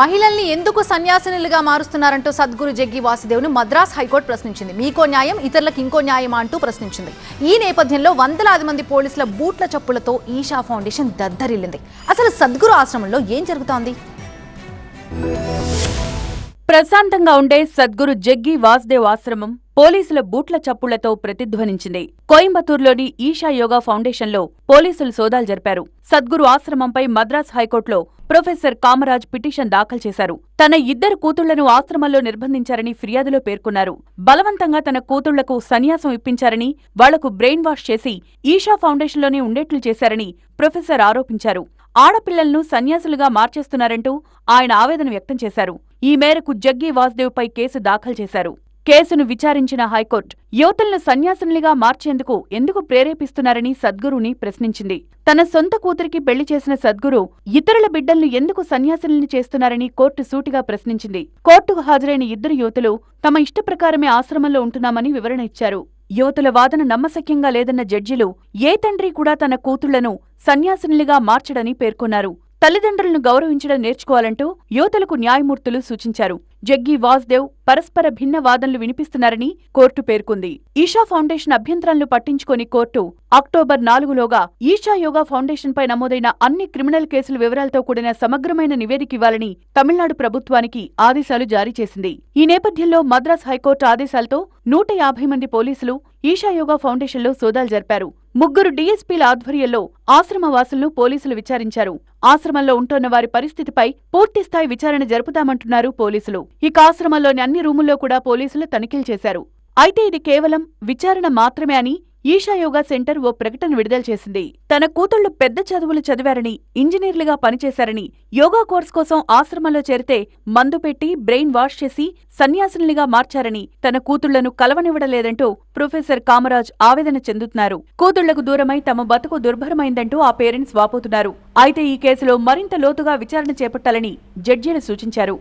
మహిళల్ని ఎందుకు సన్యాసినులుగా మారుస్తున్నారంటూ సద్గురు జగ్గి వాసుదేవ్ను మద్రాస్ హైకోర్టు ప్రశ్నించింది. మీకో న్యాయం ఇతరులకు ఇంకో న్యాయమా అంటూ ప్రశ్నించింది. ఈ నేపథ్యంలో వందలాది మంది పోలీసుల బూట్ల చప్పులతో ఈషా ఫౌండేషన్ దద్దరిల్లింది. అసలు సద్గురు ఆశ్రమంలో ఏం జరుగుతోంది? ప్రశాంతంగా ఉండే సద్గురు జగ్గి వాసుదేవ్ ఆశ్రమం పోలీసుల బూట్ల చప్పుళ్ళతో ప్రతిధ్వనించింది. కోయంబత్తూరులోని ఈషా యోగా ఫౌండేషన్లో పోలీసులు సోదాలు జరిపారు. సద్గురు ఆశ్రమంపై మద్రాస్ హైకోర్టులో ప్రొఫెసర్ కామరాజ్ పిటిషన్ దాఖలు చేశారు. తన ఇద్దరు కూతుళ్ళను ఆశ్రమంలో నిర్బంధించారని ఫిర్యాదులో పేర్కొన్నారు. బలవంతంగా తన కూతుళ్ళకు సన్యాసం ఇప్పించారని వాళ్ళకు బ్రెయిన్ వాష్ చేసి ఈషా ఫౌండేషన్లోనే ఉండేట్లు చేశారని ప్రొఫెసర్ ఆరోపించారు. ఆడపిల్లలను సన్యాసులుగా మార్చేస్తున్నారంటూ ఆయన ఆవేదన వ్యక్తం చేశారు. ఈ మేరకు జగ్గి వాసుదేవ్పై కేసు దాఖలు చేశారు. కేసును విచారించిన హైకోర్టు యువతులను సన్యాసినిగా మార్చేందుకు ఎందుకు ప్రేరేపిస్తున్నారని సద్గురుని ప్రశ్నించింది. తన సొంత కూతురికి పెళ్ళి చేసిన సద్గురు ఇతరుల బిడ్డలను ఎందుకు సన్యాసుల్ని చేస్తున్నారని కోర్టు సూటిగా ప్రశ్నించింది. కోర్టుకు హాజరైన ఇద్దరు యువతులు తమ ఇష్టప్రకారమే ఆశ్రమంలో ఉంటున్నామని వివరణ ఇచ్చారు. యువతుల వాదన నమ్మశక్యంగా లేదన్న జడ్జిలు ఏ తండ్రి కూడా తన కూతుళ్ళను సన్యాసినులుగా మార్చడని పేర్కొన్నారు. తల్లిదండ్రులను గౌరవించడం నేర్చుకోవాలంటూ యువతలకు న్యాయమూర్తులు సూచించారు. జగ్గి వాసుదేవ్ పరస్పర భిన్న వాదనలు వినిపిస్తున్నారని కోర్టు పేర్కొంది. ఈషా ఫౌండేషన్ అభ్యంతరాలను పట్టించుకొని కోర్టు అక్టోబర్ నాలుగులోగా ఈషా యోగా ఫౌండేషన్పై నమోదైన అన్ని క్రిమినల్ కేసుల వివరాలతో కూడిన సమగ్రమైన నివేదిక ఇవ్వాలని తమిళనాడు ప్రభుత్వానికి ఆదేశాలు జారీ చేసింది. ఈ నేపథ్యంలో మద్రాస్ హైకోర్టు ఆదేశాలతో నూట యాభై మంది పోలీసులు ఈషా యోగా ఫౌండేషన్లో సోదాలు జరిపారు. ముగ్గురు డీఎస్పీల ఆధ్వర్యంలో ఆశ్రమవాసులను పోలీసులు విచారించారు. ఆశ్రమంలో ఉంటున్న వారి పరిస్థితిపై పూర్తిస్థాయి విచారణ జరుపుతామంటున్నారు పోలీసులు. ఇక ఆశ్రమంలోని అన్ని రూముల్లో కూడా పోలీసులు తనిఖీలు చేశారు. అయితే ఇది కేవలం విచారణ మాత్రమే అని ఈషా యోగా సెంటర్ ఓ ప్రకటన విడుదల చేసింది. తన కూతుళ్ళు పెద్ద చదువులు చదివారని ఇంజనీర్లుగా పనిచేశారని యోగా కోర్స్ కోసం ఆశ్రమంలో చేరితే మందు పెట్టి బ్రెయిన్ వాష్ చేసి సన్యాసినిగా మార్చారని తన కూతుళ్ళను కలవనివ్వడలేదంటూ ప్రొఫెసర్ కామరాజ్ ఆవేదన చెందుతున్నారు. కూతుళ్ళకు దూరమై తమ బతుకు దుర్భరమైందంటూ ఆ పేరెంట్స్ వాపోతున్నారు. అయితే ఈ కేసులో మరింత లోతుగా విచారణ చేపట్టాలని జడ్జీలు సూచించారు.